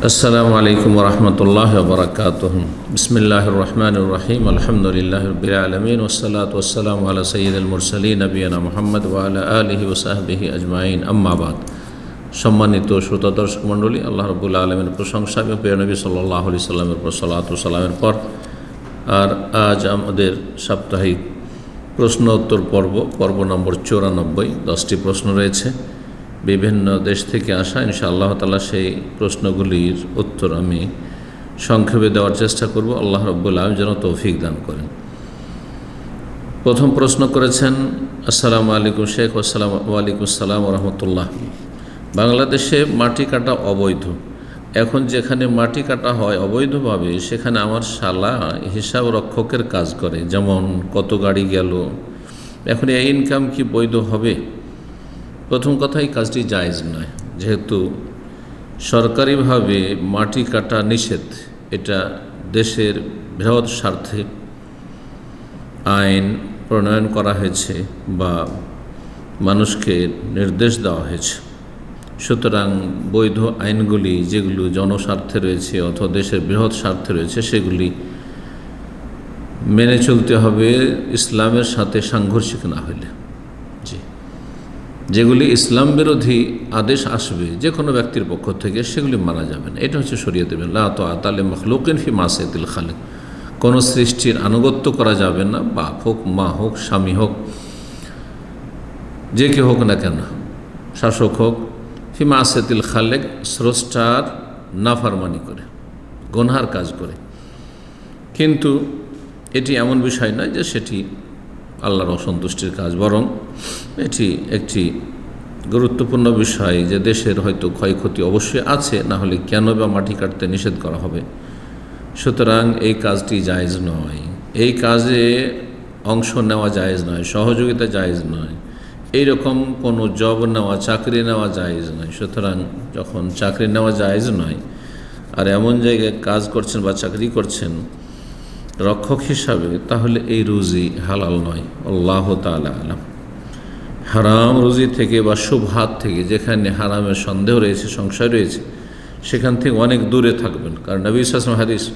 السلام عليكم ورحمة الله وبركاته بسم الله الرحمن الرحيم الحمد لله رب العالمين والصلاة والسلام على سيد المرسلين نبينا محمد وعلى آله وصحبه أجمعين أما بعد সম্মানিত শ্রোতা দর্শক মণ্ডলী আল্লাহ রবুল্লা আলমের প্রশংসা এবং প্রিয় নবী সাল্লাহ আলি সাল্লামের পর সাল্লাত সাল্লামের পর আর আজ আমাদের সাপ্তাহিক প্রশ্ন উত্তর পর্ব পর্ব নম্বর চৌরানব্বই দশটি প্রশ্ন রয়েছে বিভিন্ন দেশ থেকে আসা ইনশা আল্লাহ তালা সেই প্রশ্নগুলির উত্তর আমি সংক্ষেপে দেওয়ার চেষ্টা করব। আল্লাহ রব্বুল আলম যেন তৌফিক দান করেন। প্রথম প্রশ্ন করেছেন, আসসালামু আলাইকুম শেখ, আসসালাম ওয়ালাইকুম আসসালাম রহমতুল্লাহ। বাংলাদেশে মাটি কাটা অবৈধ। এখন যেখানে মাটি কাটা হয় অবৈধভাবে, সেখানে আমার শালা হিসাব রক্ষকের কাজ করে। যেমন কত গাড়ি গেল, এখন এই ইনকাম কি বৈধ হবে? প্রথম কথা এই কাজটি জায়জ নয়, যেহেতু সরকারিভাবে মাটি কাটা নিষেধ, এটা দেশের বৃহৎ স্বার্থে আইন প্রণয়ন করা হয়েছে বা মানুষকে নির্দেশ দেওয়া হয়েছে। সুতরাং বৈধ আইনগুলি যেগুলো জনস্বার্থে রয়েছে অথবা দেশের বৃহৎ স্বার্থে রয়েছে, সেগুলি মেনে চলতে হবে, ইসলামের সাথে সাংঘর্ষিক না জি যেগুলি ইসলাম বিরোধী আদেশ আসবে যে কোনো ব্যক্তির পক্ষ থেকে, সেগুলি মানা যাবে না। এটা হচ্ছে দেবেন লা তো আতালে মখলুকিন ফি মাসেতিল খালেক। কোনো সৃষ্টির আনুগত্য করা যাবে না, বাপ হোক, মা হোক, স্বামী হোক, যে কে হোক না কেন। শাসক হোক, ফি মাসেতিল খালেক স্রষ্টার নাফারমানি করে, গনহার কাজ করে। কিন্তু এটি এমন বিষয় নয় যে সেটি আল্লাহর অসন্তুষ্টির কাজ, বরং এটি একটি গুরুত্বপূর্ণ বিষয় যে দেশের হয়তো ক্ষয়ক্ষতি অবশ্যই আছে, না হলে কেন বা মাটি কাটতে নিষেধ করা হবে? সুতরাং এই কাজটি জায়েজ নয়। এই কাজে অংশ নেওয়া জায়েজ নয়, সহযোগিতা জায়েজ নয়। এই রকম কোনো জব নেওয়া, চাকরি নেওয়া জায়েজ নয়। সুতরাং যখন চাকরি নেওয়া জায়েজ নয়, আর এমন জায়গায় কাজ করছেন বা চাকরি করছেন রক্ষক হিসাবে, তাহলে এই রুজি হালাল নয়। আল্লাহ তালা আলাম। হারাম রুজি থেকে বা শুভাত থেকে যেখানে হারামের সন্দেহ রয়েছে, সংশয় রয়েছে, সেখান থেকে অনেক দূরে থাকবেন। কারণ নবী ইসলাম হাদিস,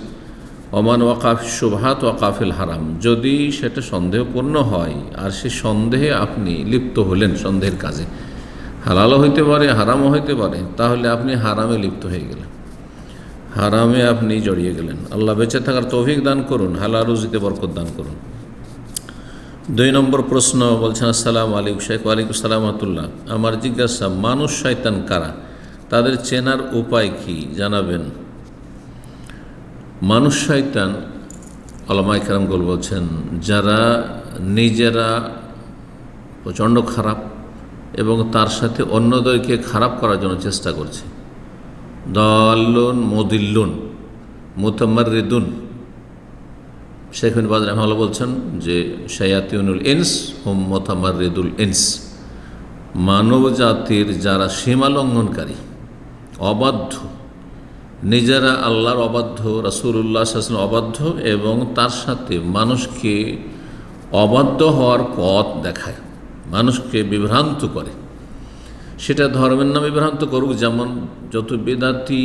ওমান ওয়াকাফ শুভাত ওয়াকাফিল হারাম। যদি সেটা সন্দেহপূর্ণ হয়, আর সে সন্দেহে আপনি লিপ্ত হলেন সন্দেহের কাজে, হালালও হইতে পারে, হারামও হইতে পারে, তাহলে আপনি হারামে লিপ্ত হয়ে গেলেন। হারামে আপনি জড়িয়ে গেলেন। আল্লাহ বেঁচে থাকার তৌফিক দান করুন হালা রুজিতে বরকত দান করুন। দুই নম্বর প্রশ্ন বলছেন, আসসালাম আলিক শেখ ওয়ালিকুম সালামতুল্লাহ আমার জিজ্ঞাসা, মানুষ শয়তান কারা? তাদের চেনার উপায় কি? জানাবেন, মানুষ শয়তান আলমাই কারামগুল বলছেন, যারা নিজেরা প্রচণ্ড খারাপ এবং তার সাথে অন্যদেরকে খারাপ করার জন্য চেষ্টা করছে। দল্লুন, মদিল্লুন মুতামারিদুন শেখ বাদ রহমাল্লাহ বলছেন যে শায়াতিউনুল ইনস হোম মোতামারিদুল ইনস। মানব জাতির যারা সীমা লঙ্ঘনকারী অবাধ্য, নিজেরা আল্লাহর অবাধ্য রাসুল্লাহ শাসন অবাধ্য এবং তার সাথে মানুষকে অবাধ্য হওয়ার পথ দেখায়, মানুষকে বিভ্রান্ত করে। সেটা ধর্মের নামে বিভ্রান্ত করুক, যেমন যত বেদাতি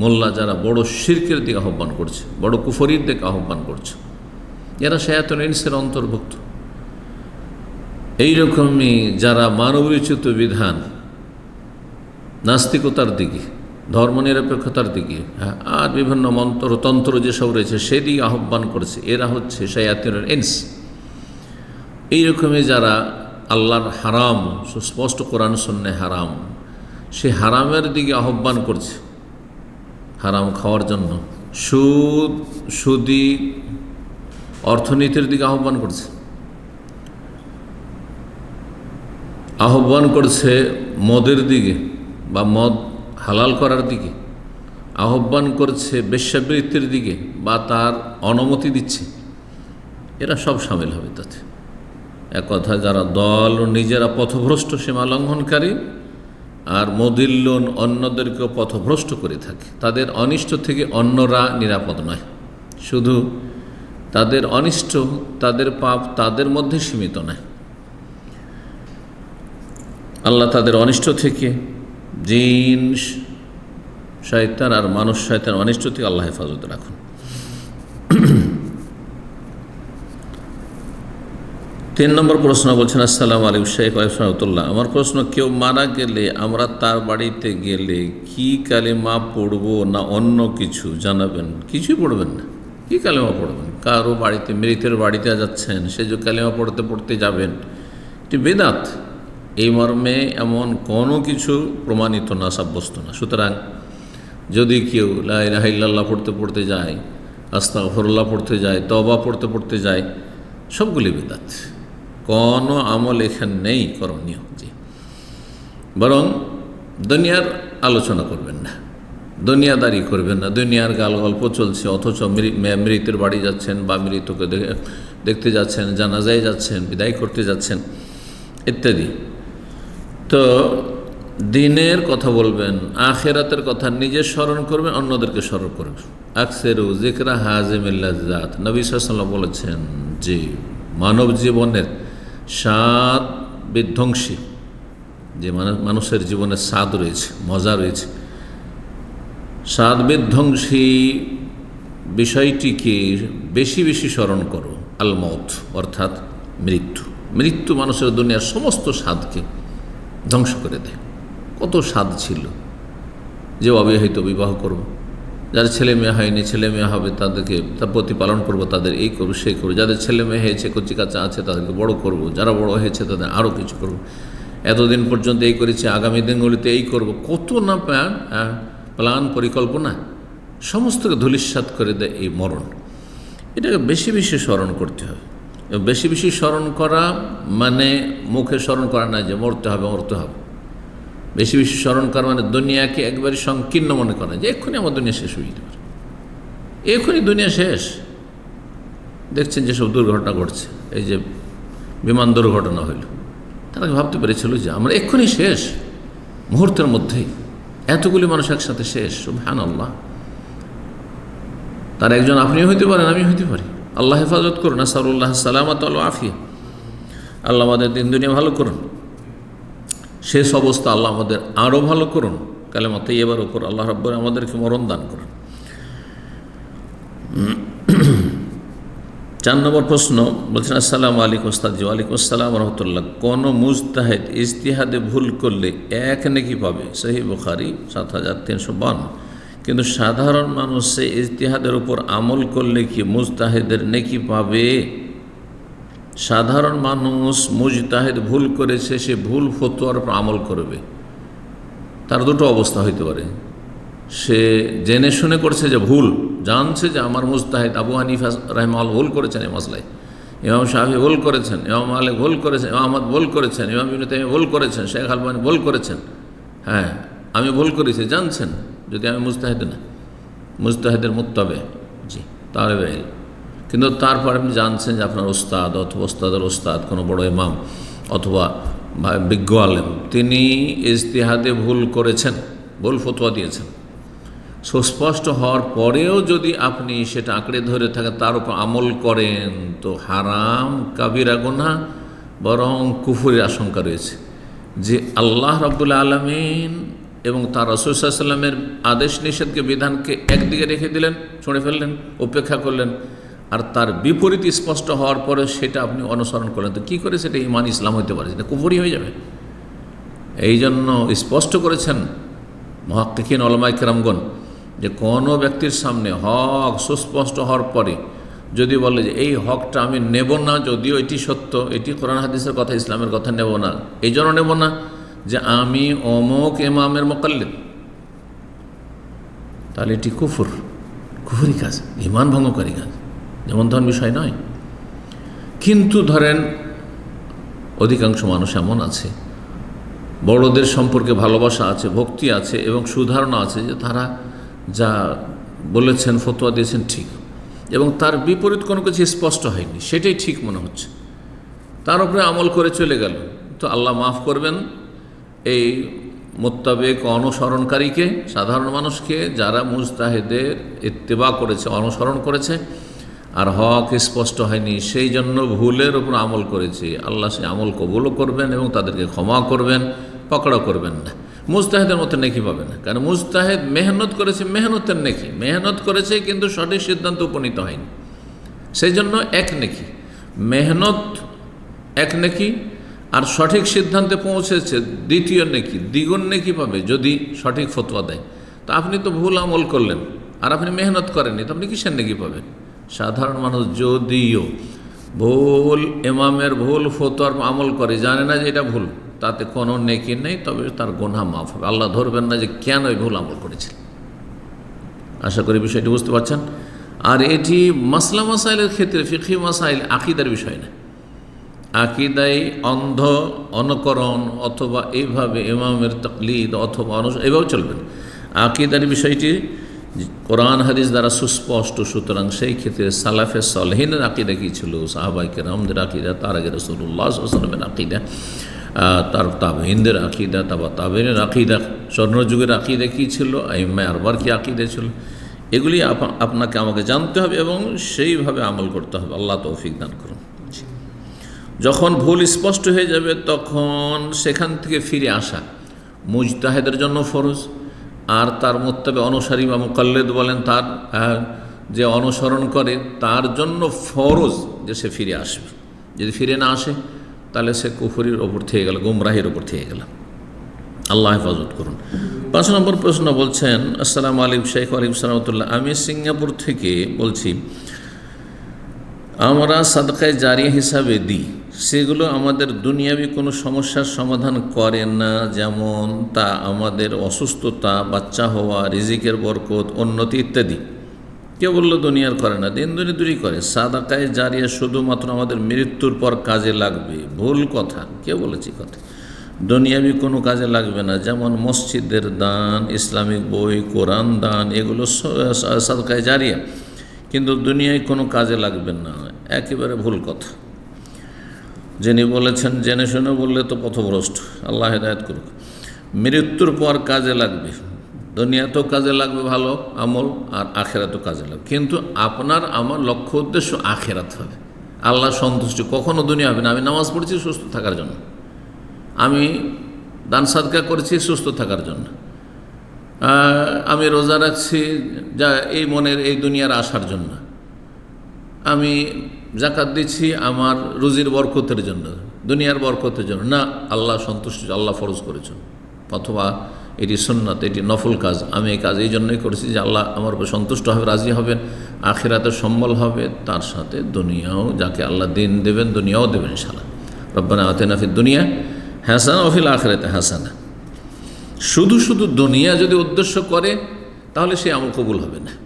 মোল্লা যারা বড় শির্কের দিকে আহ্বান করছে, বড় কুফরির দিকে আহ্বান করছে, এরা শায়াতন ইনসের অন্তর্ভুক্ত। এইরকমই যারা মানবরচিত বিধান, নাস্তিকতার দিকে, ধর্মনিরপেক্ষতার দিকে হ্যাঁ আর বিভিন্ন মন্ত্র, তন্ত্র যেসব রয়েছে, সেদিকে আহ্বান করেছে, এরা হচ্ছে শায়াতিন ইনস এইরকমই যারা আল্লাহর হারাম, সুস্পষ্ট কোরআন সন্ন্যায় হারাম। সে হারামের দিকে আহ্বান করছে। হারাম খাওয়ার জন্য। সুদ, সুদি অর্থনীতির দিকে আহ্বান করছে। আহ্বান করছে মদের দিকে বা মদ হালাল করার দিকে। আহ্বান করছে বেশ্যাবৃত্তির দিকে বা তার অনুমতি দিচ্ছে। এরা সব সামিল হবে তাতে। এক কথা যারা দল নিজেরা পথভ্রষ্ট সীমা লঙ্ঘনকারী আর মদিল্লন অন্যদেরকেও পথভ্রষ্ট করে থাকে। তাদের অনিষ্ট থেকে অন্যরা নিরাপদ নয়। শুধু তাদের অনিষ্ট, তাদের পাপ তাদের মধ্যে সীমিত নয়। আল্লাহ তাদের অনিষ্ট থেকে জিন, শয়তান আর মানুষ শয়তান অনিষ্ট থেকে আল্লাহ হেফাজত রাখুন। তিন নম্বর প্রশ্ন বলছেন, আসসালামু আলাইকুম শেখ রহমতুল্লাহ। আমার প্রশ্ন, কেউ মারা গেলে আমরা তার বাড়িতে গেলে কি কালেমা পড়ব না অন্য কিছু? জানাবেন। কিছুই পড়বেন না। কি কালেমা পড়বেন? কারও বাড়িতে, মৃতের বাড়িতে যাচ্ছেন, সে যে কালেমা পড়তে পড়তে যাবেন, এটি বেদাত। এই মর্মে এমন কোনো কিছু প্রমাণিত না, সাব্যস্ত না। সুতরাং যদি কেউ লাইলাহিল্লাহ পড়তে পড়তে যায় আস্তা আস্তাগফিরুল্লাহ পড়তে যায় তবা পড়তে পড়তে যায়, সবগুলি বিদাত। কোনো আমল এখানে নেই করণীয় জি। বরং দুনিয়ার আলোচনা করবেন না। দুনিয়াদারি করবেন না। দুনিয়ার গাল গল্প চলছে, অথচ মৃতের বাড়ি যাচ্ছেন বা মৃতকে দেখতে যাচ্ছেন, জানাজায় যাচ্ছেন, বিদায় করতে যাচ্ছেন, ইত্যাদি। তো দিনের কথা বলবেন, আখেরাতের কথা নিজে স্মরণ করবেন, অন্যদেরকে স্মরণ করবেন। আকসেরু জিকরা হাজেমিল্লাজাত নবী সাল্লাম বলেছেন যে মানব জীবনের স্বাদ বিধ্বংসী, যে মানুষের জীবনে স্বাদ রয়েছে, মজা রয়েছে। স্বাদ বিধ্বংসী বিষয়টিকে বেশি বেশি স্মরণ করো আলমত অর্থাৎ মৃত্যু। মৃত্যু মানুষের দুনিয়ার সমস্ত স্বাদকে ধ্বংস করে দেয়। কত স্বাদ ছিল যে অবিবাহিত বিবাহ করব? যার ছেলে মেয়ে হয়নি ছেলে মেয়ে হবে তাদেরকে তার প্রতিপালন করব তাদের এই করব সেই করব। যাদের ছেলে মেয়ে হয়েছে কচি কাচা আছে তাদেরকে বড় করব। যারা বড় হয়েছে তাদের আরও কিছু করব। এতদিন পর্যন্ত এই করেছি আগামী দিনগুলিতে এই করব। কত না প্ল্যান হ্যাঁ, প্ল্যান পরিকল্পনা সমস্তকে ধূলিসাৎ করে দেয় এই মরণ। এটাকে বেশি বেশি স্মরণ করতে হবে। বেশি বেশি স্মরণ করা মানে মুখে স্মরণ করা না যে মরতে হবে মরতে হবে। বেশি বেশি স্মরণ করা মানে দুনিয়াকে একবারে সংকীর্ণ মনে করা, যে এক্ষুনি আমার দুনিয়া শেষ হয়ে যেতে পারে। এক্ষুনি দুনিয়া শেষ। দেখছেন যেসব দুর্ঘটনা ঘটছে, এই যে বিমান দুর্ঘটনা হইল। তারা ভাবতে পেরেছিল যে আমরা এক্ষুনি শেষ? মুহূর্তের মধ্যেই। এতগুলি মানুষ একসাথে শেষ হ্যান আল্লাহ তার একজন আপনিও হইতে পারেন আমি হইতে পারি। আল্লাহ হেফাজত করুন, আসারুল্লাহ সালামত আল্লাহ আফিয়া। আল্লাহ আমাদের দিন দুনিয়া ভালো করুন। শেষ অবস্থা আল্লাহ আমাদের আরও ভালো করুন। কালেমাতে এবার উপর আল্লাহ রব্বর আমাদেরকে মরণ দান করুন। চার নম্বর প্রশ্ন, বলছেন, আসসালামু আলাইকুম ওস্তাদজি, ওয়ালাইকুম আসসালাম রহমতুল্লাহ কোনো মুজতাহেদ ইজতিহাদে ভুল করলে এক নেকি পাবে? সহি বুখারি, সাত হাজার তিনশো বান্ন। কিন্তু সাধারণ মানুষ সে ইজতিহাদের উপর আমল করলে কি মুজতাহেদের নেকি পাবে? সাধারণ মানুষ মুজতাহেদ ভুল করেছে সে ভুল ফতোয়ার উপর আমল করবে। তার দুটো অবস্থা হইতে পারে। সে জেনে শুনে করছে যে ভুল, জানছে যে আমার মুস্তাহিদ আবু হানিফা রহমাল ভুল করেছেন এই মশলায় ইমাম শাহি ভুল করেছেন, ইমাম মালিক ভুল করেছেন, ইমাম আহমদ ভুল করেছেন, ইমাম ইবনে ভুল করেছেন, শেখ আলবানি ভুল করেছেন। হ্যাঁ আমি ভুল করেছি, জানছেন, যদি আমি মুস্তাহিদ না মুস্তাহিদের মুত্তাবে। জি, তাহলে কিন্তু তারপর আপনি জানছেন যে আপনার ওস্তাদ অথবা ওস্তাদের ওস্তাদ, কোনো বড় ইমাম অথবা বিজ্ঞ আলেম, তিনি ইজতিহাদে ভুল করেছেন, ভুল ফতোয়া দিয়েছেন। সুস্পষ্ট হওয়ার পরেও যদি আপনি সেটা আঁকড়ে ধরে থাকেন তার উপর আমল করেন, তো হারাম, কাবিরা গুনা বরং কুফুরের আশঙ্কা রয়েছে যে আল্লাহ রাবুল আলমিন এবং তার রসুলামের আদেশ নিষেধকে বিধানকে একদিকে রেখে দিলেন, ছুঁড়ে ফেললেন, উপেক্ষা করলেন আর তার বিপরীত স্পষ্ট হওয়ার পরে সেটা আপনি অনুসরণ করলেন। তো কী করে সেটা ইমান, ইসলাম হইতে পারে? সেটা কুফুরি হয়ে যাবে। এই জন্য স্পষ্ট করেছেন মহাক্কিন অলমাই কেরামগণ, যে কোনো ব্যক্তির সামনে হক সুস্পষ্ট হওয়ার পরে যদি বলে যে এই হকটা আমি নেব না, যদিও এটি সত্য, এটি কোরআন হাদিসের কথা, ইসলামের কথা নেব না। এই জন্য নেব না যে আমি অমুক এমামের মোকাল্লিদ। তাহলে এটি কুফুর, কুফুরি কাজ, ইমান ভঙ্গকারী কাজ। যেমন ধরুন বিষয় নয়। কিন্তু ধরেন, অধিকাংশ মানুষ এমন আছে। বড়দের সম্পর্কে ভালোবাসা আছে, ভক্তি আছে এবং সুধারণা আছে যে তারা যা বলেছেন, ফতোয়া দিয়েছেন ঠিক। এবং তার বিপরীত কোনো কিছু স্পষ্ট হয়নি, সেটাই ঠিক মনে হচ্ছে। তার উপরে আমল করে চলে গেল। তো আল্লাহ মাফ করবেন, এই মোত্তাবেক অনুসরণকারীকে, সাধারণ মানুষকে, যারা মুজতাহেদের ইত্তেবা করেছে, অনুসরণ করেছে আর হক স্পষ্ট হয়নি। সেই জন্য ভুলের উপর আমল করেছে। আল্লাহ সে আমল কবুলও করবেন এবং তাদেরকে ক্ষমা করবেন পকড়া করবেন না। মুস্তাহেদের মতো নেকি পাবে না। কারণ মুস্তাহেদ মেহনত করেছে, মেহনতের নেকি। মেহনত করেছে কিন্তু সঠিক সিদ্ধান্ত উপনীত হয়নি। সেই জন্য এক নেকি। মেহনত এক নেকি আর সঠিক সিদ্ধান্তে পৌঁছেছে দ্বিতীয় নেকি। দ্বিগুণ নেকি পাবে যদি সঠিক ফতোয়া দেয়। তো আপনি তো ভুল আমল করলেন। আর আপনি মেহনত করেননি, তো আপনি কিসের নেকি পাবেন? সাধারণ মানুষ যদিও ভুল এমামের ভুল, ফতোয়ার আমল করে, জানে না যে এটা ভুল, তাতে কোনো নেকি নেই, তবে তার গোনা মাফ হবে। আল্লাহ ধরবেন না যে কেন এই ভুল আমল করেছিল আশা করি বিষয়টি বুঝতে পারছেন। আর এটি মাসলা মাসাইলের ক্ষেত্রে ফিকি মাসাইল আকিদার বিষয় না। আকিদাই অন্ধ, অনুকরণ, অথবা এইভাবে ইমামের তকলিদ অথবা অনু, এভাবে চলবে না। আকিদার বিষয়টি কোরআন হাদিস দ্বারা সুস্পষ্ট, সুতরাং সেই ক্ষেত্রে সালাফে সলহিনের আকিদা কী ছিল? সাহাবাইকে রহমদের আকিদা, তার আগে রসুল্লাহ সাল্লামের আকিদা তার তাবহিনদের আকিদা তাবা তাবেনের আকিদা, স্বর্ণযুগের আকিদা কী ছিল? আইম্মায় আরবার কি আকিদা ছিল? এগুলি আপনাকে আমাকে জানতে হবে এবং সেইভাবে আমল করতে হবে। আল্লাহ তৌফিক দান করুন। যখন ভুল স্পষ্ট হয়ে যাবে, তখন সেখান থেকে ফিরে আসা মুজতাহেদের জন্য ফরজ। আর তার মোত্তাবে অনুসারী বা মুকাল্লেদ বলেন তার যে অনুসরণ করে তার জন্য ফরজ যে সে ফিরে আসবে। যদি ফিরে না আসে, তাহলে সে কুফুরির ওপর থেকে গেল, গুমরাহির ওপর থেকে গেল। আল্লাহ হেফাজত করুন। পাঁচ নম্বর প্রশ্ন বলছেন, আসসালামু আলাইকুম শেখ আলিম সালামতুল্লাহ আমি সিঙ্গাপুর থেকে বলছি, আমরা সাদকায় জারিয়া হিসাবে দিই। সেগুলো আমাদের দুনিয়াবি কোনো সমস্যার সমাধান করে না, যেমন তা আমাদের অসুস্থতা, বাচ্চা হওয়া, রিজিকের বরকত, উন্নতি ইত্যাদি। কে বলল দুনিয়ার করে না, দিন দুনি দূরই করে। সাদাকায় জারিয়া শুধুমাত্র আমাদের মৃত্যুর পর কাজে লাগবে, ভুল কথা কে বলেছি কথা। দুনিয়াবি কোনো কাজে লাগবে না, যেমন মসজিদের দান, ইসলামিক বই, কোরআন দান, এগুলো সাদকায় জারিয়া। কিন্তু দুনিয়ায় কোনো কাজে লাগবে না, একেবারে ভুল কথা। যিনি বলেছেন, জেনে শুনে বললে তো পথভ্রষ্ট। আল্লাহ হেদায়ত করুক। মৃত্যুর পর কাজে লাগবে। দুনিয়াতেও কাজে লাগবে ভালো আমল, আর আখেরাতেও কাজে লাগবে। কিন্তু আপনার আমার লক্ষ্য উদ্দেশ্য আখেরাত হবে। আল্লাহ সন্তুষ্টি। কখনো দুনিয়া হবে না। আমি নামাজ পড়েছি সুস্থ থাকার জন্য। আমি দান সাদকা করেছি সুস্থ থাকার জন্য। আমি রোজা রাখছি যা এই মনের, এই দুনিয়ার আসার জন্য। আমি জাকাত দিচ্ছি আমার রুজির বরকতের জন্য, দুনিয়ার বরকতের জন্য। না, আল্লাহ সন্তুষ্ট, আল্লাহ ফরজ করেছেন। অথবা এটি সন্ন্যত এটি নফল কাজ। আমি এই কাজ এই জন্যই করেছি যে আল্লাহ আমার উপর সন্তুষ্ট হবে, রাজি হবেন। আখিরাতে সম্বল হবে, তার সাথে দুনিয়াও যাকে আল্লাহ দিন দেবেন, দুনিয়াও দেবেন সালা রব্বানা আতেনাফির দুনিয়া হাসানা অফিল আখরাতে হাসানা। শুধু শুধু দুনিয়া যদি উদ্দেশ্য করে, তাহলে সে আমল কবুল হবে না।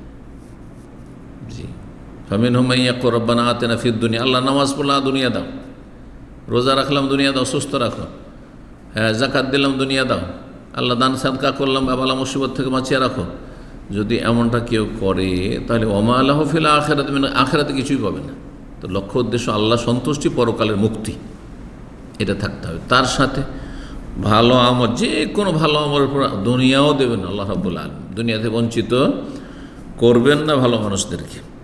ফামিন হুমাইয়া রব্বানা আতেনা ফির দুনিয়া। আল্লাহ নামাজ পড়লাম দুনিয়া দাও। রোজা রাখলাম দুনিয়া দাও, সুস্থ রাখো। হ্যাঁ জাকাত দিলাম দুনিয়া দাও। আল্লাহ দান সাদকা করলাম বাবালা মুসিবত থেকে বাঁচিয়ে রাখো। যদি এমনটা কেউ করে, তাহলে ওমা আল্লাহ ফিলা আখেরাতে মানে আখেরাতে কিছুই পাবে না। তো লক্ষ্য উদ্দেশ্য, আল্লাহ সন্তুষ্টি পরকালের মুক্তি। এটা থাকতে হবে। তার সাথে ভালো আমল যে কোনো ভালো আমলের উপর দুনিয়াও দেবেন আল্লাহ রাবুল আলম দুনিয়াতে বঞ্চিত করবেন না ভালো মানুষদেরকে।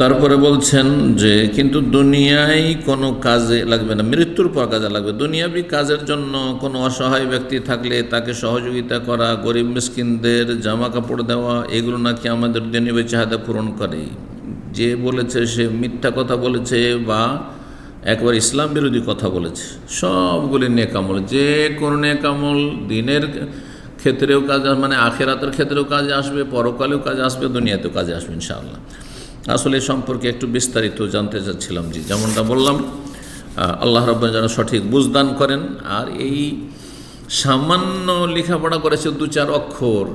তারপরে বলছেন যে, কিন্তু দুনিয়ায় কোনো কাজে লাগবে না, মৃত্যুর পর কাজে লাগবে। দুনিয়াবি কাজের জন্য কোনো অসহায় ব্যক্তি থাকলে তাকে সহযোগিতা করা, গরিব মিসকিনদের জামা কাপড় দেওয়া, এগুলো নাকি আমাদের দুনিয়াবি চাহিদা পূরণ করে। যে বলেছে, সে মিথ্যা কথা বলেছে বা একবার ইসলাম বিরোধী কথা বলেছে। সবগুলি নেকামল, যে কোনো নেকামল, দিনের ক্ষেত্রেও কাজ মানে আখেরাতের ক্ষেত্রেও কাজে আসবে, পরকালেও কাজে আসবে, দুনিয়াতেও কাজে আসবে, ইনশাআল্লাহ। আসলে সম্পর্কে একটু বিস্তারিত জানতে চাচ্ছিলাম জি। যেমনটা বললাম আল্লাহ রব্বান যেন সঠিক বুঝদান করেন। আর এই সামান্য লেখাপড়া করেছে দু চার অক্ষর,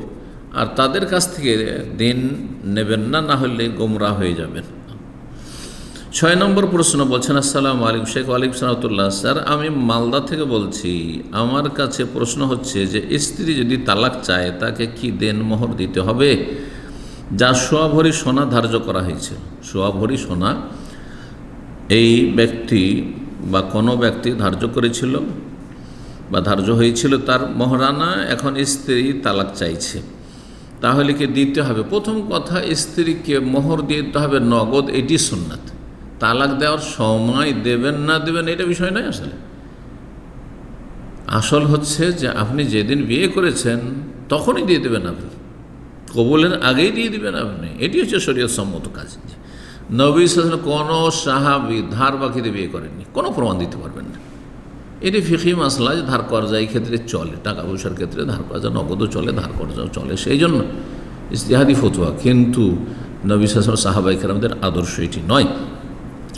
আর তাদের কাছ থেকে দিন নেবেন না না হলে গোমরা হয়ে যাবেন। ছয় নম্বর প্রশ্ন বলছেন, আসসালাম আলিম শেখ আলিম সালাতুল্লাহ স্যার, আমি মালদা থেকে বলছি, আমার কাছে প্রশ্ন হচ্ছে যে, স্ত্রী যদি তালাক চায়, তাকে কি দেন মোহর দিতে হবে? যা সোয়া ভরি সোনা ধার্য করা হয়েছে। সোয়া ভরি সোনা এই ব্যক্তি বা কোনো ব্যক্তি ধার্য করেছিল বা ধার্য হয়েছিল তার মহারানা, এখন স্ত্রী তালাক চাইছে। তাহলে কি দিতে হবে? প্রথম কথা, স্ত্রীকে মোহর দিতে হবে, নগদ, এটি সুন্নাত। তালাক দেওয়ার সময় দেবেন না দেবেন, এটা বিষয় নয় আসলে। আসল হচ্ছে যে আপনি যেদিন বিয়ে করেছেন, তখনই দিয়ে দেবেন আপনি। কবুলের আগেই দিয়ে দিবেন আপনি। এটি হচ্ছে শরীয়ত সম্মত কাজ। নবী সাল কোনো সাহাবি ধার বাকিতে বিয়ে করেননি। কোনো প্রমাণ দিতে পারবেন না। এটি ফিকি মাসলা যে ধার কর্জা এই ক্ষেত্রে চলে, টাকা পয়সার ক্ষেত্রে ধার কর্জা নগদও চলে, ধার কর্জাও চলে সেই জন্য ইস্তিহাদি ফতুয়া। কিন্তু নবী সাল সাহাবাই কেরামদের আদর্শ এটি নয়।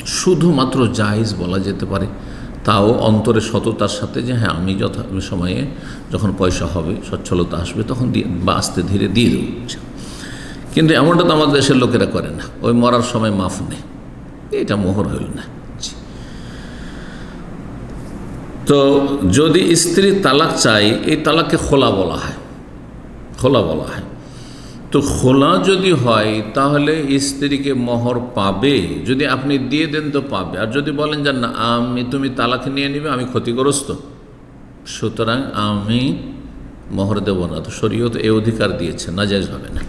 শুধুমাত্র জাহিজ বলা যেতে পারে। তাও অন্তরে সততার সাথে যে হ্যাঁ আমি যথা, সময়ে যখন পয়সা হবে, সচ্ছলতা আসবে, তখন দিয়ে, বা আস্তে ধীরে দিয়ে দেবো কিন্তু এমনটা তো আমাদের দেশের লোকেরা করে না। ওই মরার সময় মাফ নেই এটা মোহর হইল না। তো যদি স্ত্রী তালাক চাই এই তালাককে খোলা বলা হয়। খোলা বলা হয়। তো খোলা যদি হয়, তাহলে স্ত্রীকে মোহর পাবে। যদি আপনি দিয়ে দেন তো পাবে। আর যদি বলেন যে, না, আমি, তুমি তালাক নিয়ে নিবে, আমি ক্ষতিগ্রস্ত। সুতরাং আমি মোহর দেব না। তো শরীয়ত এ অধিকার দিয়েছে না যাইজ হবে না।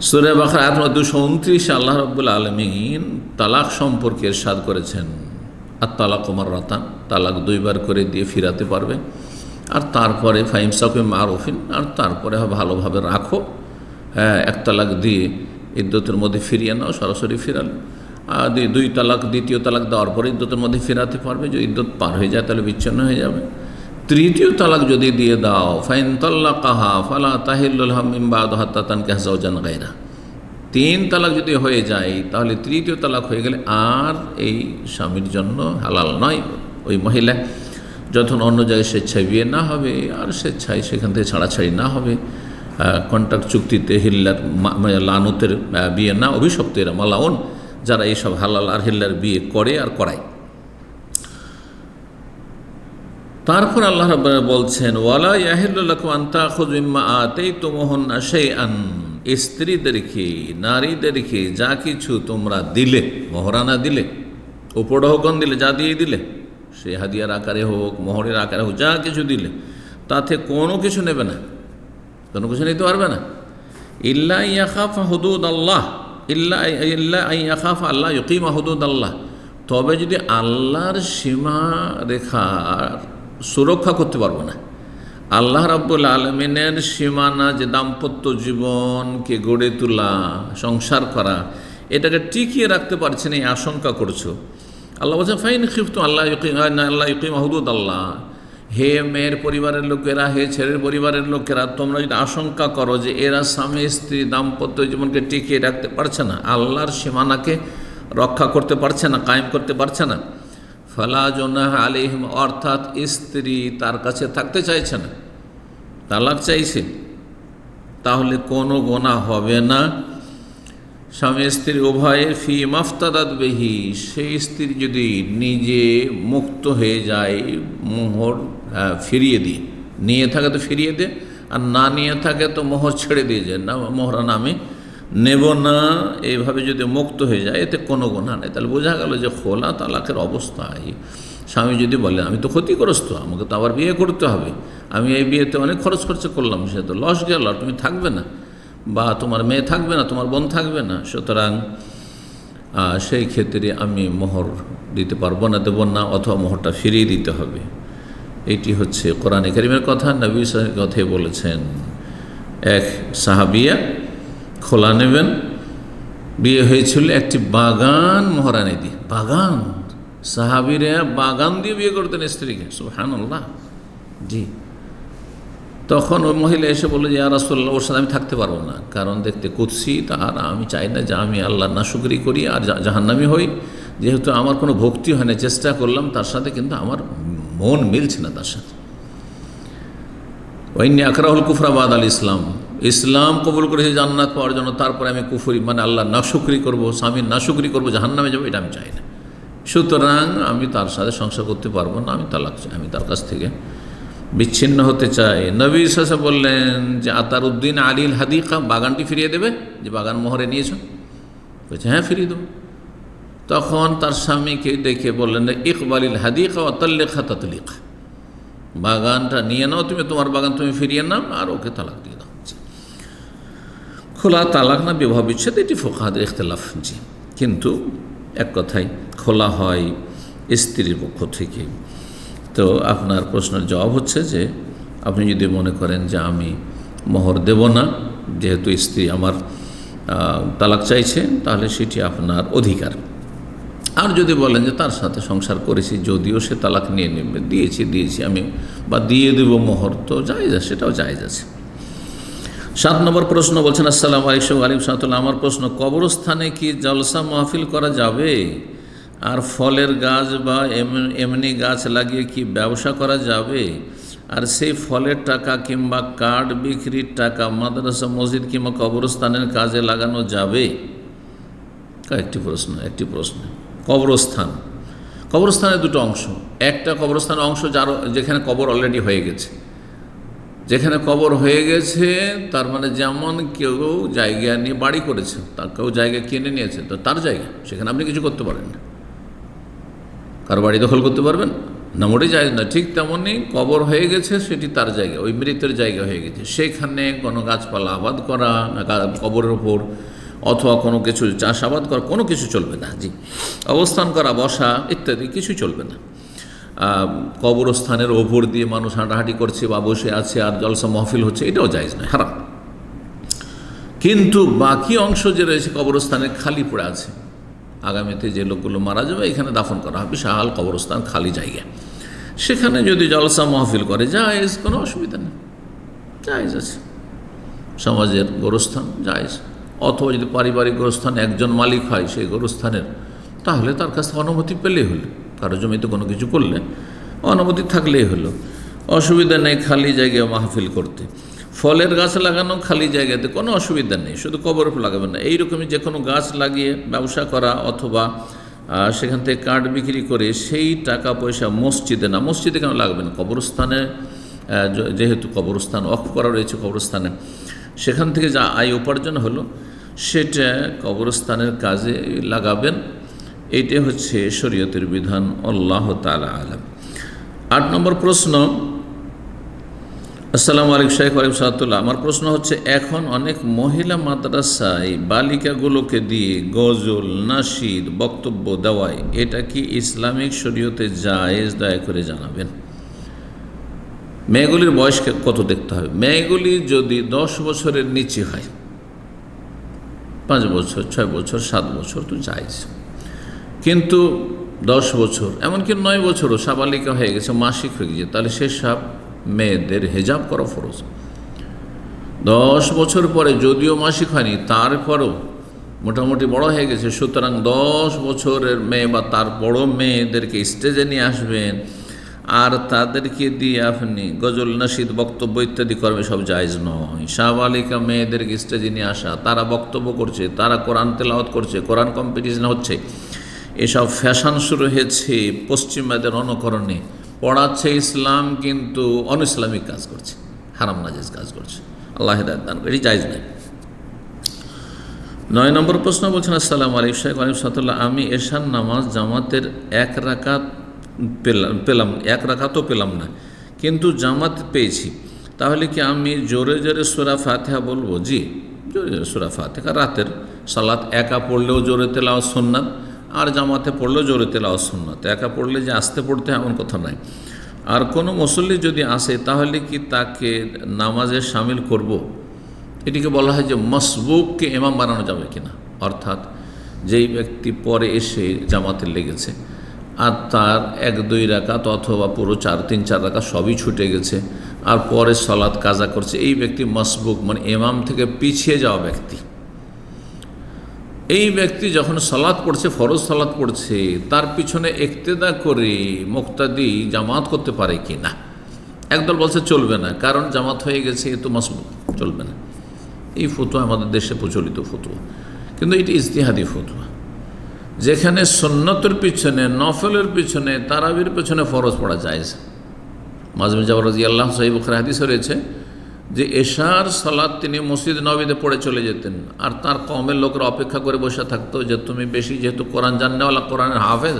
সুরে বাখার আত্মা দুশো উনত্রিশে, আল্লাহ রব্বুল আলমিন তালাক সম্পর্কে সাদ করেছেন। আর তালাক কুমার রাতান তালাক দুইবার করে দিয়ে ফিরাতে পারবে। আর তারপরে ফাইম সাকুম মারুফিন, আর তারপরে ভালোভাবে রাখো। হ্যাঁ এক তালাক দিয়ে ইদ্যতের মধ্যে ফিরিয়ে নাও, সরাসরি ফিরাল। আর দুই- তালাক, দ্বিতীয় তালাক দেওয়ার পরে ইদ্যতের মধ্যে ফেরাতে পারবে। যদি ইদ্যত পার হয়ে যায়, তাহলে বিচ্ছিন্ন হয়ে যাবে। তৃতীয় তালাক যদি দিয়ে দাও, ফাইন তাল্লা কাহা ফালা তাহিল্লুল হামিমবাদ হাত্তাতান কাহজাউজান গাইরা তিন তালাক যদি হয়ে যায়, তাহলে তৃতীয় তালাক হয়ে গেলে আর এই স্বামীর জন্য হালাল নয়। ওই মহিলা যখন অন্য জায়গায় স্বেচ্ছায় বিয়ে না হবে, আর স্বেচ্ছায় সেখান থেকে ছাড়াছাড়ি না হবে। কন্ট্রাক্ট চুক্তিতে হিল্লার মানে লানতের বিয়ে না, অভিশপ্ত এরা, মালাউন, যারা এইসব হালাল আর হিল্লার বিয়ে করে আর করায়। তারপর আল্লাহ রাব্বানা বলছেন, ওয়ালা ইয়াহিল্লাকুম আন্তা খুযমিম্মা আতাইতুমুহুন শাইআন। স্ত্রীদেরকে, নারীদেরকে যা কিছু তোমরা দিলে, মহারানা দিলে, উপঢৌকন দিলে, যা দিয়ে দিলে সে হাদিয়ার আকারে হোক, মোহরের আকারে হোক, যা কিছু দিলে, তাতে কোনো কিছু নেবে না। কোনো কিছু নিতে পারবে না। ইল্লা ইয়াখাফা হুদুদ আল্লাহ ইল্লা ইল্লা ইয়াখাফা আল্লাহ ইকিমা হুদুদ আল্লাহ তবে যদি আল্লাহর সীমা রেখার সুরক্ষা করতে পারব না, আল্লাহ রাব্বুল আলমিনের সীমানা যে দাম্পত্য জীবনকে গড়ে তোলা, সংসার করা, এটাকে টিকিয়ে রাখতে পারছে না, এই আশঙ্কা করছ। আল্লাহ বলছেন, ফাইন খিফতু আল্লাহ আল্লাহ ইকিম হুদুদ আল্লাহ। হে মেয়ের পরিবারের লোকেরা, হে ছেলের পরিবারের লোকেরা, তোমরা যদি আশঙ্কা করো যে এরা স্বামী, স্ত্রী, দাম্পত্য জীবনকে টিকিয়ে রাখতে পারছে না, আল্লাহর সীমানাকে রক্ষা করতে পারছে না, কায়েম করতে পারছে না, ফালা জোনাহ আলিহিম অর্থাৎ স্ত্রী তার কাছে থাকতে চাইছে না, তালাক চাইছে, তাহলে কোনো গোনা হবে না। স্বামী স্ত্রী উভয়ে ফি মাফতাদাত বেহি, সেই স্ত্রী যদি নিজে মুক্ত হয়ে যায়, মোহর ফিরিয়ে দিয়ে। নিয়ে থাকে তো ফিরিয়ে দে আর না নিয়ে থাকে তো মোহর ছেড়ে দিয়ে যায়। না মোহরানা আমি নেব না এইভাবে যদি মুক্ত হয়ে যায়, এতে কোনো গোনা নেই। তাহলে বোঝা গেল যে খোলা তালাকের অবস্থায় স্বামী যদি বলে, আমি তো ক্ষতিগ্রস্ত, আমাকে তো আবার বিয়ে করতে হবে। আমি এই বিয়েতে অনেক খরচ খরচা করলাম, সে তো লস গেল তুমি থাকবে না। বা তোমার মেয়ে থাকবে না, তোমার বোন থাকবে না, সুতরাং সেই ক্ষেত্রে আমি মোহর দিতে পারব না, দেবো না, অথবা মোহরটা ফিরিয়ে দিতে হবে। এটি হচ্ছে কোরআনে করিমের কথা, নবী কথাই বলেছেন। এক সাহাবিয়া খোলা নেবেন, বিয়ে হয়েছিল একটি বাগান মহারানি দিয়ে, বাগান। সাহাবিরা বাগান দিয়ে বিয়ে করতেন স্ত্রীকে সুহান জি। তখন ওই মহিলা এসে বলল যে রাসুল্লাহ ওর সাথে আমি থাকতে পারব না। কারণ দেখতে কুৎসি তার আমি চাই না যে আমি আল্লাহ নাশুকরি করি আর জাহান্নামি হই। যেহেতু আমার কোনো ভক্তি হয় না, চেষ্টা করলাম, তার সাথে কিন্তু আমার মন মিলছে না তার সাথে। ওইনি আকরাহুল কুফরাবাদ আল ইসলাম। ইসলাম কবুল করেছে জান্নাত পাওয়ার জন্য, তারপরে আমি কুফরি মানে আল্লাহ না নাশুকরি করব, স্বামীর নাশুকরি করব, জাহান্নামে যাব, এটা আমি চাই না। সুতরাং আমি তার সাথে সংসার করতে পারব না, আমি তালাক আমি তার কাছ থেকে বিচ্ছিন্ন হতে চাই নবী সাসা বললেন যে আতার উদ্দিন আলীল হাদিকা, বাগানটি ফিরিয়ে দেবে? যে বাগান মোহরে নিয়েছ? বলছে হ্যাঁ ফিরিয়ে দেবো। তখন তার স্বামীকে দেখে বললেন ইকবালিল হাদিকা অতল্লেখা ততলিখা বাগানটা নিয়ে নাও, তুমি তোমার বাগান তুমি ফিরিয়ে নাও আর ওকে তালাক দিয়ে দাও। খোলা তালাক না বিবাহ বিচ্ছেদ, এটি ফোকাহাদের ইখতলাফ। কিন্তু এক কথাই খোলা হয় স্ত্রীর পক্ষ থেকে। তো আপনার প্রশ্নের জবাব হচ্ছে যে, আপনি যদি মনে করেন যে আমি মোহর দেব না, যেহেতু স্ত্রী আমার তালাক চাইছে, তাহলে সেটি আপনার অধিকার। আর যদি বলেন যে তার সাথে সংসার করেছি, যদিও সে তালাক নিয়ে নেবে, দিয়েছি দিয়েছি আমি, বা দিয়ে দেব মোহর, তো জায়জ আছে, সেটাও জায়জ আছে। সাত নম্বর প্রশ্ন বলছেন, আসসালাম আলিকম আলিম সাহতুল্লাহ আমার প্রশ্ন, কবরস্থানে কি জলসা মাহফিল করা যাবে? আর ফলের গাছ বা এম- এমনি গাছ লাগিয়ে কি ব্যবসা করা যাবে? আর সেই ফলের টাকা কিংবা কার্ড বিক্রির টাকা মাদ্রাসা, মসজিদ কিংবা কবরস্থানের কাজে লাগানো যাবে? একটি প্রশ্ন একটি প্রশ্ন। কবরস্থান। কবরস্থানের দুটো অংশ। একটা কবরস্থানের অংশ যার, যেখানে কবর অলরেডি হয়ে গেছে। যেখানে কবর হয়ে গেছে, তার মানে যেমন কেউ জায়গা নিয়ে বাড়ি করেছে, তার কেউ জায়গা কিনে নিয়েছে, তো তার জায়গা, সেখানে আপনি কিছু করতে পারেন না। কার বাড়ি দখল করতে পারবেন? না, মোটেই যায় না। ঠিক তেমনই কবর হয়ে গেছে, সেটি তার জায়গা, ওই মৃতের জায়গা হয়ে গেছে। সেখানে কোনো গাছপালা আবাদ করা কবরের ওপর অথবা কোনো কিছু চাষাবাদ করা, কোনো কিছু চলবে না। জি, অবস্থান করা, বসা ইত্যাদি কিছু চলবে না। কবরস্থানের ওপর দিয়ে মানুষ হাঁটাহাঁটি করছে বা বসে আছে, আর জলসা মহফিল হচ্ছে, এটাও জায়জ নয়, হারাম। কিন্তু বাকি অংশ যে রয়েছে কবরস্থানে খালি পড়ে আছে। আগামীতে যে লোকগুলো মারা যাবে, এখানে দাফন করা হবে। বিশাল কবরস্থান খালি জায়গা। সেখানে যদি জলসা মহফিল করে, জায়েজ, কোনো অসুবিধা নেই। জায়েজ আছে। সমাজের গোরস্থান, জায়েজ। অথবা যদি পারিবারিক গোরস্থান একজন মালিক হয় সেই গোরস্থানের, তাহলে তার কাছ অনুমতি পেলেই হলো। কারও জমিতে কোনো কিছু করলে, অনুমতি থাকলেই হলো। অসুবিধা নেই খালি জায়গায় মাহফিল করতে। ফলের গাছ লাগানো খালি জায়গাতে কোনো অসুবিধা নেই, শুধু কবর লাগাবেন না। এইরকমই যে কোনো গাছ লাগিয়ে ব্যবসা করা অথবা সেখান থেকে কাঠ বিক্রি করে সেই টাকা পয়সা মসজিদে না, মসজিদে কেন লাগবেন? কবরস্থানে যেহেতু কবরস্থান, অফ করা রয়েছে কবরস্থানে, সেখান থেকে যা আয় উপার্জন হলো, সেটা কবরস্থানের কাজে লাগাবেন। এইটা হচ্ছে শরীয়তের বিধান, আল্লাহ তালা আলম। আট নম্বর প্রশ্ন আসসালামু আলাইকুম শেখ আলিম সাহাতুল্লাহ আমার প্রশ্ন হচ্ছে, এখন অনেক মহিলা মাদ্রাসায় বালিকাগুলোকে দিয়ে গজল নাশিদ বক্তব্য দেওয়ায়, এটা কি ইসলামিক শরীয়তে জায়েজ? দয়া করে জানাবেন। মেয়েগুলির বয়সকে কত দেখতে হবে? মেয়েগুলি যদি দশ বছরের নিচে হয়, পাঁচ বছর, ছয় বছর, সাত বছর তো জায়েজ। কিন্তু দশ বছর, এমনকি নয় বছরও সাবালিকা হয়ে গেছে, মাসিক হয়ে গেছে, তাহলে সেসব মেয়েদের হেজাব করা ফরজ। দশ বছর পরে যদিও মাসিক হয়নি, তারপরও মোটামুটি বড় হয়ে গেছে। সুতরাং দশ বছরের মেয়ে বা তার বড় মেয়েদেরকে স্টেজে নিয়ে আসবেন। আর তাদেরকে দিয়ে আপনি গজল, নাসিদ, বক্তব্য ইত্যাদি করবে, সব জায়জ নয়। সাবালিকা মেয়েদেরকে স্টেজে নিয়ে আসা, তারা বক্তব্য করছে, তারা কোরআন তেলাওয়াত করছে, কোরআন কম্পিটিশন হচ্ছে। এসব ফ্যাশন শুরু হয়েছে পশ্চিমাদের অনুকরণে। পড়াচ্ছে ইসলাম কিন্তু অন ইসলামিক কাজ করছে, হারাম নাজেজ কাজ করছে। আল্লাহ দান করে এটি জায়জ নাই। নয় নম্বর প্রশ্ন বলছেন, আসসালাম আলিক শাহ আলিম সাতুল্লাহ আমি এশান নামাজ জামাতের এক রাকাত পেলাম পেলাম, এক রাকাতও পেলাম না, কিন্তু জামাত পেয়েছি। তাহলে কি আমি জোরে জোরে সুরা ফাতেহা বলব? জি, জোরে জোরে সুরা ফাতেহা, রাতের সালাত একা পড়লেও জোরে তেলাও সুন্নাত আর জামাতে পড়লেও জোরে তেলাও সুন্নাত। একা পড়লে যে আসতে পড়তে এমন কথা নয়। আর কোনো মুসল্লি যদি আসে, তাহলে কি তাকে নামাজে সামিল করব। এটিকে বলা হয় যে মসবুককে এমাম বানানো যাবে কিনা। অর্থাৎ যেই ব্যক্তি পরে এসে জামাতে লেগেছে, আর তার এক দুই রাকাত অথবা পুরো চার, তিন, চার রাকাত সবই ছুটে গেছে, আর পরে সলাৎ কাজা করছে, এই ব্যক্তি মসবুক মানে এমাম থেকে পিছিয়ে যাওয়া ব্যক্তি। এই ব্যক্তি যখন সলাৎ পড়ছে, ফরজ সলাৎ পড়ছে, তার পিছনে একতেদা করে মুক্তাদি জামাত করতে পারে কি না একদল বলছে, চলবে না, কারণ জামাত হয়ে গেছে, এ তো মাসবুক, চলবে না। এই ফতুয়া আমাদের দেশে প্রচলিত ফতুয়া। কিন্তু এটি ইজতিহাদি ফতুয়া। যেখানে সন্ন্যতের পিছনে, নফলের পিছনে, তারাবির পিছনে ফরজ পড়া যায় মাজমে জাবর রাজি আল্লাহ সাহিব হাদিস রয়েছে যে এশার সালাদ তিনি মসজিদ নবীতে পড়ে চলে যেতেন। আর তার কমের লোকরা অপেক্ষা করে বসে থাকতো যে, তুমি বেশি যেহেতু কোরআন জাননেওয়ালা কোরআনের হাফেজ,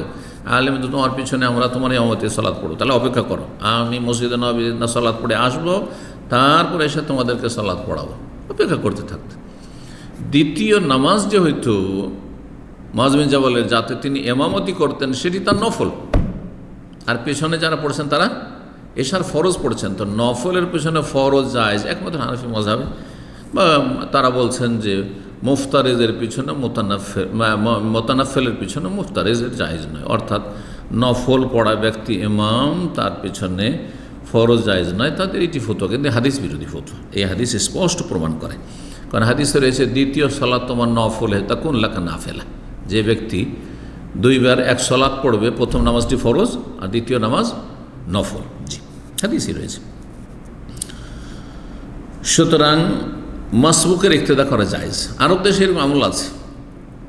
আলেম, তো তোমার পিছনে আমরা তোমার অমতে সালাদ পড়ো তাহলে অপেক্ষা করো, আমি মসজিদে নবী না সালাদ পড়ে আসব, তারপরে এসে তোমাদেরকে সালাদ পড়াবো। অপেক্ষা করতে থাকতো। দ্বিতীয় নামাজ যে হইতো মাজমিন জাবালের যাতে তিনি এমামতি করতেন, সেটি তার নফল। আর পেছনে যারা পড়ছেন তারা এশার ফরজ পড়ছেন। তো নফলের পেছনে ফরজ জায়জ, একমাত্র হানফি মজাবে বা তারা বলছেন যে মুফতারেজের পিছনে মোতানাফেল মোতানাফেলের পিছনে মুফতারেজের জায়েজ নয়। অর্থাৎ নফল পড়া ব্যক্তি, ইমাম, তার পেছনে ফরজ জায়েজ নয়। তাদের এটি ফতুয়া, কিন্তু হাদিস বিরোধী ফতুয়া। এই হাদিস স্পষ্ট প্রমাণ করে। কারণ হাদিসে রয়েছে, দ্বিতীয় সলাৎ তোমার নফল হে তা কোন লেখা না ফেলা যে ব্যক্তি দুইবার এক সলাৎ পড়বে, প্রথম নামাজটি ফরজ আর দ্বিতীয় নামাজ নফল। জি। হাদিসই রয়েছে। সুতরাং মাসবুকের ইক্তেদা করা যায় আরব দেশে এরকম আমল আছে।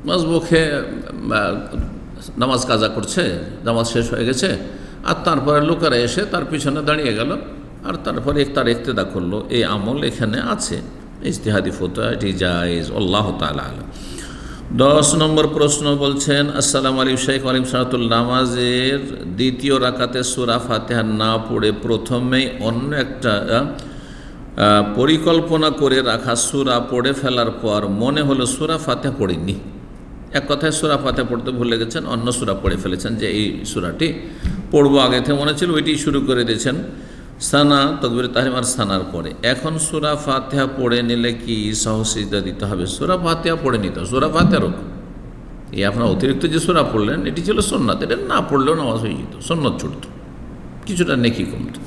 মাসবুকে নামাজ কাজা করছে, নামাজ শেষ হয়ে গেছে, আর তারপরে লোকেরা এসে তার পিছনে দাঁড়িয়ে গেল, আর তারপরে তার ইক্তেদা করল। এই আমল এখানে আছে। ইজতিহাদি ফতো এটি জায়েজ, আল্লাহ তালা আলম। দশ নম্বর প্রশ্ন বলছেন, আসসালাম আলী শেখ আলিম সাহাতুল নামাজের দ্বিতীয় রাকাতে সুরা ফাতেহা না পড়ে প্রথমেই অন্য একটা পরিকল্পনা করে রাখা সুরা পড়ে ফেলার পর মনে হলো সুরা ফাতে পড়িনি। এক কথায় সুরা ফাতে পড়তে ভুলে গেছেন, অন্য সুরা পড়ে ফেলেছেন যে এই সুরাটি পড়ব আগে থেকে। মনে ছিল ওইটি শুরু করে দিয়েছেন। সানা তকবির তাহিমার সানার পরে। এখন সুরা ফাতেহা পড়ে নিলে কি সহসিদা দিতে হবে? সুরা ফাতেহা পড়ে নিতে হবে। সুরা ফাতেহার এই আপনার অতিরিক্ত যে সুরা পড়লেন, এটি ছিল সন্ন্যত এটা না পড়লেও নামাজ হয়ে যেত। সন্ন্যত ছুটত। কিছুটা নেকি কমতো।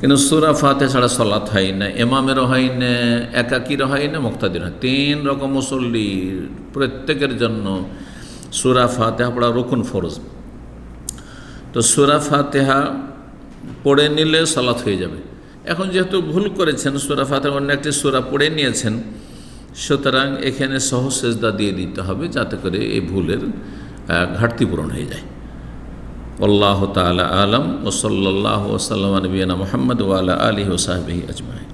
কিন্তু সুরা ফাতে ছাড়া সলাৎ হয় না এমামেরও হয় না, একাকিরও হয় না মুক্তাদির হয় তিন রকম মুসল্লির প্রত্যেকের জন্য সুরা ফাতেহা পড়া রকুন ফরজ। তো সুরা ফাতেহা পড়ে নিলে সালাত হয়ে যাবে। এখন যেহেতু ভুল করেছেন, সুরা ফাতে অন্য একটি সুরা পড়ে নিয়েছেন, সুতরাং এখানে সহসেজদা দিয়ে দিতে হবে যাতে করে এই ভুলের ঘাটতি পূরণ হয়ে যায়। আল্লাহ তালা আলম ও ওসল্লাহ ওসাল্লাম নবীনা মোহাম্মদ ওয়ালা আলী ওসাহবি আজমাই